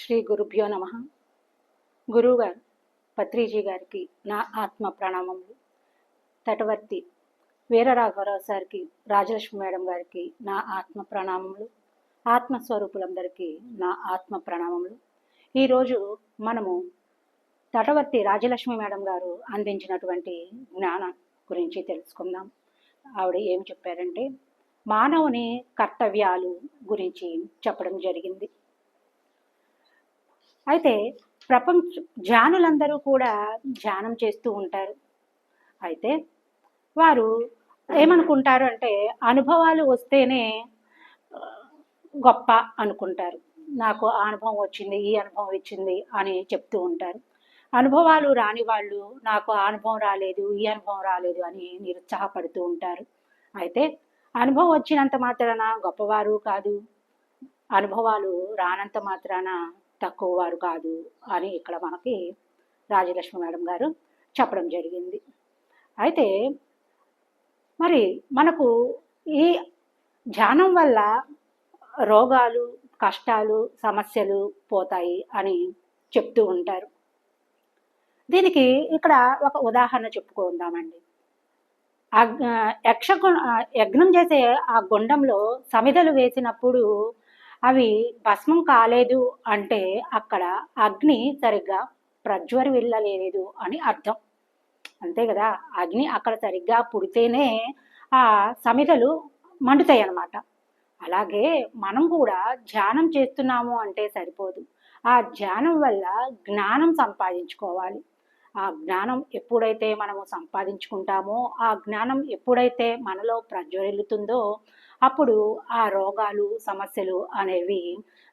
శ్రీ గురుభ్యో నమ. గురువుగారు పత్రిజీ గారికి నా ఆత్మ ప్రణామములు. తటవర్తి వీరరాఘవరావు సార్కి రాజలక్ష్మి మేడం గారికి నా ఆత్మ ప్రణామములు. ఆత్మస్వరూపులందరికీ నా ఆత్మ ప్రణామములు. ఈరోజు మనము తటవర్తి రాజలక్ష్మి మేడం గారు అందించినటువంటి జ్ఞానం గురించి తెలుసుకుందాం. ఆవిడ ఏమి చెప్పారంటే మానవుని కర్తవ్యాలు గురించి చెప్పడం జరిగింది. అయితే ప్రపంచ ధ్యానులందరూ కూడా ధ్యానం చేస్తూ ఉంటారు. అయితే వారు ఏమనుకుంటారు అంటే అనుభవాలు వస్తేనే గొప్ప అనుకుంటారు. నాకు ఆ అనుభవం వచ్చింది ఈ అనుభవం వచ్చింది అని చెప్తూ ఉంటారు. అనుభవాలు రాని వాళ్ళు నాకు ఆ అనుభవం రాలేదు ఈ అనుభవం రాలేదు అని నిరుత్సాహపడుతూ ఉంటారు. అయితే అనుభవం వచ్చినంత మాత్రాన గొప్పవారు కాదు. అనుభవాలు రానంత మాత్రాన తక్కువ వారు కాదు అని ఇక్కడ మనకి రాజలక్ష్మి మేడం గారు చెప్పడం జరిగింది. అయితే మరి మనకు ఈ ధ్యానం వల్ల రోగాలు కష్టాలు సమస్యలు పోతాయి అని చెప్తూ ఉంటారు. దీనికి ఇక్కడ ఒక ఉదాహరణ చెప్పుకుందామండి. యక్ష యజ్ఞం చేసే ఆ గుండంలో సమిధలు వేసినప్పుడు అవి భస్మం కాలేదు అంటే అక్కడ అగ్ని సరిగ్గా ప్రజ్వరి వెళ్ళలేదు అని అర్థం. అంతే కదా? అగ్ని అక్కడ సరిగ్గా పుడితేనే ఆ సమిధలు మండుతాయి అన్నమాట అలాగే మనం కూడా ధ్యానం చేస్తున్నాము అంటే సరిపోదు. ఆ ధ్యానం వల్ల జ్ఞానం సంపాదించుకోవాలి. ఆ జ్ఞానం ఎప్పుడైతే మనము సంపాదించుకుంటామో ఆ జ్ఞానం ఎప్పుడైతే మనలో ప్రజ్వరిల్లుతుందో అప్పుడు ఆ రోగాలు సమస్యలు అనేవి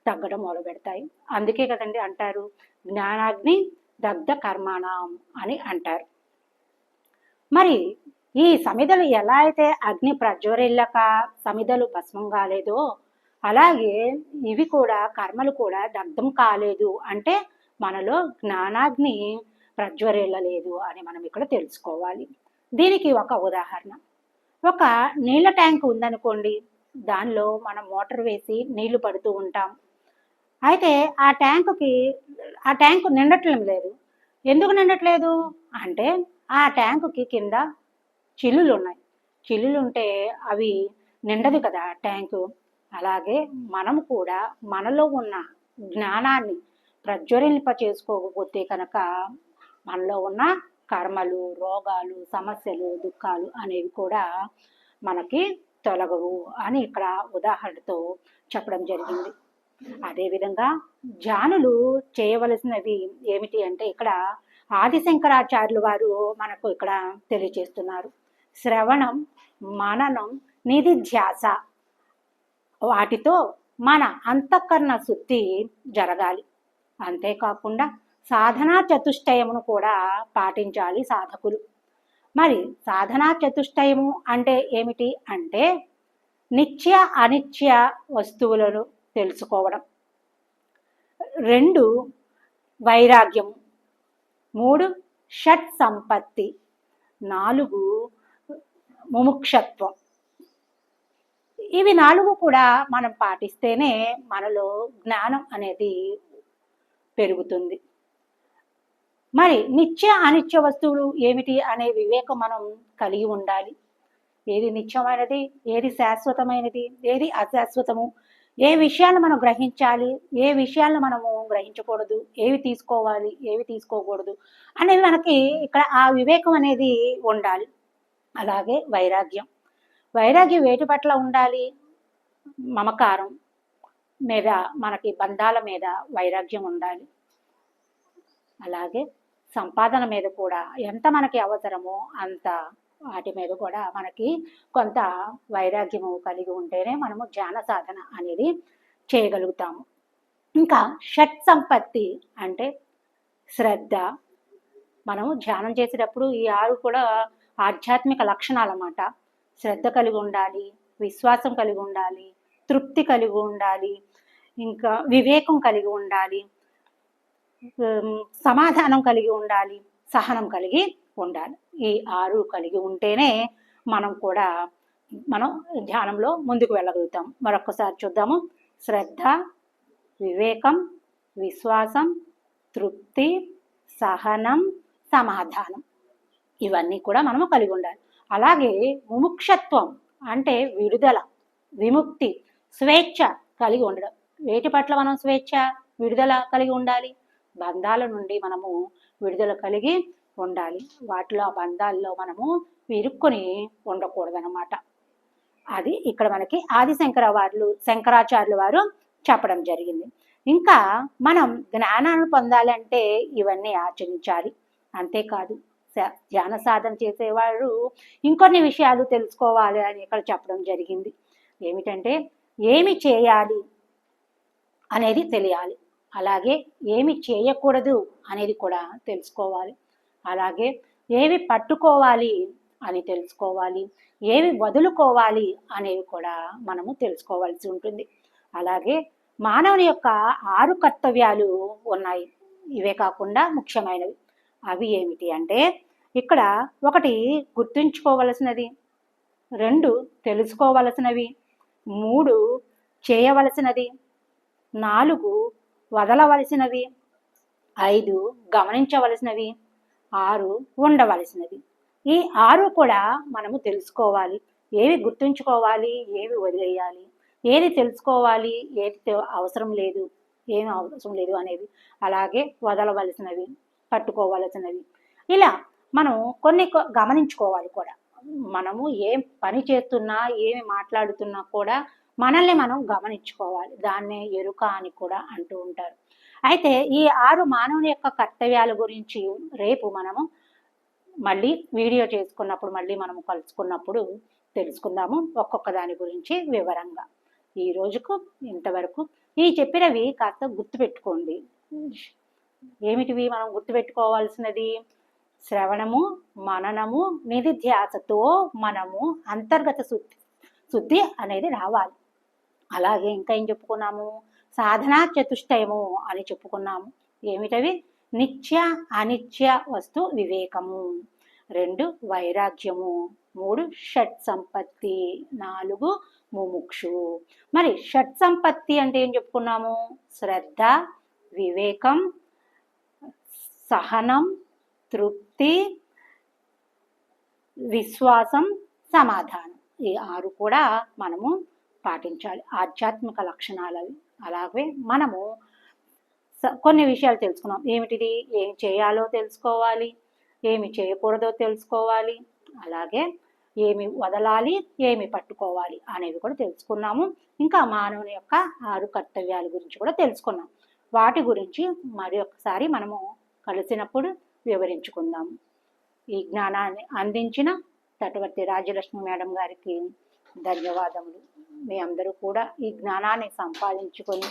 తగ్గడం మొదలు పెడతాయి అందుకే కదండి అంటారు జ్ఞానాగ్ని దగ్ధ కర్మాణం అని అంటారు. మరి ఈ సమిధలు ఎలా అయితే అగ్ని ప్రజ్వరిల్లక సమిధలు భస్మం కాలేదో అలాగే ఇవి కూడా కర్మలు కూడా దగ్ధం కాలేదు అంటే మనలో జ్ఞానాగ్ని ప్రజ్వరిల్లలేదు అని మనం ఇక్కడ తెలుసుకోవాలి. దీనికి ఒక ఉదాహరణ. ఒక నీళ్ళ ట్యాంక్ ఉందనుకోండి దానిలో మనం మోటార్ వేసి నీళ్ళు పడుతూ ఉంటాం. అయితే ఆ ట్యాంకుకి ఆ ట్యాంకు నిండట్లం లేదు. ఎందుకు నిండట్లేదు? అంటే ఆ ట్యాంకుకి కింద చిల్లులు ఉన్నాయి. చిల్లులు ఉంటే అవి నిండదు కదా ట్యాంకు. అలాగే మనం కూడా మనలో ఉన్న జ్ఞానాన్ని ప్రజ్వరింప చేసుకోకపోతే కనుక మనలో ఉన్న కర్మలు రోగాలు సమస్యలు దుఃఖాలు అనేవి కూడా మనకి తొలగవు అని ఇక్కడ ఉదాహరణతో చెప్పడం జరిగింది. అదేవిధంగా ధ్యానులు చేయవలసినవి ఏమిటి అంటే ఇక్కడ ఆదిశంకరాచార్యులు వారు మనకు ఇక్కడ తెలియజేస్తున్నారు. శ్రవణం మననం నిధిధ్యాస వాటితో మన అంతఃకరణ శుద్ధి జరగాలి. అంతేకాకుండా సాధనా చతుష్టయమును కూడా పాటించాలి సాధకులు. మరి సాధనా చతుష్టయము అంటే ఏమిటి? అంటే నిత్య అనిత్య వస్తువులను తెలుసుకోవడం. రెండు వైరాగ్యము. మూడు షట్ సంపత్తి. నాలుగు ముముక్షత్వం. ఇవి నాలుగు కూడా మనం పాటిస్తేనే మనలో జ్ఞానం అనేది పెరుగుతుంది. మరి నిత్య అనిత్య వస్తువులు ఏమిటి అనే వివేకం మనం కలిగి ఉండాలి. ఏది నిత్యమైనది ఏది శాశ్వతమైనది ఏది అశాశ్వతము ఏ విషయాలు మనం గ్రహించాలి ఏ విషయాలను మనము గ్రహించకూడదు ఏవి తీసుకోవాలి ఏవి తీసుకోకూడదు అనేది మనకి ఇక్కడ ఆ వివేకం అనేది ఉండాలి. అలాగే వైరాగ్యం. వైరాగ్యం వేటి పట్ల ఉండాలి? మమకారం మీద మనకి బంధాల మీద వైరాగ్యం ఉండాలి. అలాగే సంపాదన మీద కూడా ఎంత మనకి అవసరమో అంత వాటి మీద కూడా మనకి కొంత వైరాగ్యము కలిగి ఉంటేనే మనము ధ్యాన సాధన అనేది చేయగలుగుతాము. ఇంకా షట్ సంపత్తి అంటే శ్రద్ధ. మనము ధ్యానం చేసేటప్పుడు ఈ ఆరు కూడా ఆధ్యాత్మిక లక్షణాలు అన్నమాట శ్రద్ధ కలిగి ఉండాలి విశ్వాసం కలిగి ఉండాలి తృప్తి కలిగి ఉండాలి ఇంకా వివేకం కలిగి ఉండాలి సమాధానం కలిగి ఉండాలి సహనం కలిగి ఉండాలి. ఈ ఆరు కలిగి ఉంటేనే మనం కూడా మనం ధ్యానంలో ముందుకు వెళ్ళగలుగుతాం. మరొకసారి చూద్దాము. శ్రద్ధ వివేకం విశ్వాసం తృప్తి సహనం సమాధానం. ఇవన్నీ కూడా మనము కలిగి ఉండాలి. అలాగే ముముక్షత్వం అంటే విడుదల విముక్తి స్వేచ్ఛ కలిగి ఉండడం. వేటి పట్ల మనం స్వేచ్ఛ విడుదల కలిగి ఉండాలి? బంధాల నుండి మనము విడుదల కలిగి ఉండాలి. వాటిలో ఆ బంధాల్లో మనము ఇరుక్కొని ఉండకూడదనమాట అది ఇక్కడ మనకి ఆది శంకర వారు శంకరాచార్యుల వారు చెప్పడం జరిగింది. ఇంకా మనం జ్ఞానాన్ని పొందాలంటే ఇవన్నీ ఆచరించాలి. అంతేకాదు ధ్యాన సాధన చేసేవారు ఇంకొన్ని విషయాలు తెలుసుకోవాలి అని ఇక్కడ చెప్పడం జరిగింది. ఏమిటంటే ఏమి చేయాలి అనేది తెలియాలి. అలాగే ఏమి చేయకూడదు అనేది కూడా తెలుసుకోవాలి. అలాగే ఏవి పట్టుకోవాలి అని తెలుసుకోవాలి. ఏవి వదులుకోవాలి అనేవి కూడా మనము తెలుసుకోవాల్సి ఉంటుంది. అలాగే మానవుని యొక్క ఆరు కర్తవ్యాలు ఉన్నాయి. ఇవే కాకుండా ముఖ్యమైనవి. అవి ఏమిటి అంటే ఇక్కడ ఒకటి గుర్తుంచుకోవలసినది రెండు తెలుసుకోవలసినవి మూడు చేయవలసినది నాలుగు వదలవలసినవి. ఐదు గమనించవలసినవి. ఆరు ఉండవలసినవి. ఈ ఆరు కూడా మనము తెలుసుకోవాలి. ఏవి గుర్తుంచుకోవాలి ఏవి వదిలేయాలి ఏది తెలుసుకోవాలి ఏది అవసరం లేదు ఏమి అవసరం లేదు అనేవి. అలాగే వదలవలసినవి పట్టుకోవలసినవి ఇలా మనం కొన్ని గమనించుకోవాలి కూడా. మనము ఏం పని చేస్తున్నా ఏమి మాట్లాడుతున్నా కూడా మనల్ని మనం గమనించుకోవాలి. దాన్నే ఎరుక అని కూడా అంటూ ఉంటారు. అయితే ఈ ఆరు మానవుని యొక్క కర్తవ్యాల గురించి రేపు మనము మళ్ళీ వీడియో చేసుకున్నప్పుడు మళ్ళీ మనము కలుసుకున్నప్పుడు తెలుసుకుందాము. ఒక్కొక్క దాని గురించి వివరంగా. ఈ రోజుకు ఇంతవరకు ఈ చెప్పినవి కాస్త గుర్తుపెట్టుకోండి. ఏమిటివి మనం గుర్తుపెట్టుకోవాల్సినది? శ్రవణము మననము నిధిధ్యాసతో మనము అంతర్గత శుద్ధి శుద్ధి అనేది రావాలి. అలాగే ఇంకా ఏం చెప్పుకున్నాము? సాధనా చతుష్టయము అని చెప్పుకున్నాము. ఏమిటవి? నిత్య అనిత్య వస్తు వివేకము. రెండు వైరాగ్యము. మూడు షట్ సంపత్తి. నాలుగు ముముక్షు. మరి షట్ సంపత్తి అంటే ఏం చెప్పుకున్నాము? శ్రద్ధ వివేకం సహనం తృప్తి విశ్వాసం సమాధానం. ఈ ఆరు కూడా మనము పాటించాలి. ఆధ్యాత్మిక లక్షణాలు అవి అలాగే మనము స- కొన్ని విషయాలు తెలుసుకున్నాం. ఏమిటిది? ఏం చేయాలో తెలుసుకోవాలి. ఏమి చేయకూడదో తెలుసుకోవాలి. అలాగే ఏమి వదలాలి ఏమి పట్టుకోవాలి అనేవి కూడా తెలుసుకున్నాము. ఇంకా మానవుని యొక్క ఆరు కర్తవ్యాల గురించి కూడా తెలుసుకున్నాం. వాటి గురించి మరి ఒకసారి మనము కలిసినప్పుడు వివరించుకుందాము ఈ జ్ఞానాన్ని అందించిన తటవర్తి రాజలక్ష్మి మేడం గారికి ధన్యవాదములు. మీ అందరూ కూడా ఈ జ్ఞానాన్ని సంపాదించుకొని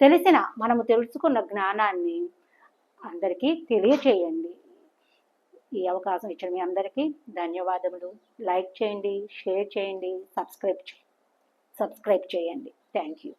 తెలిసిన మనము తెలుసుకున్న జ్ఞానాన్ని అందరికీ తెలియచేయండి. ఈ అవకాశం ఇచ్చిన మీ అందరికీ ధన్యవాదములు. లైక్ చేయండి షేర్ చేయండి సబ్స్క్రైబ్ చే- సబ్స్క్రైబ్ చేయండి. Thank you.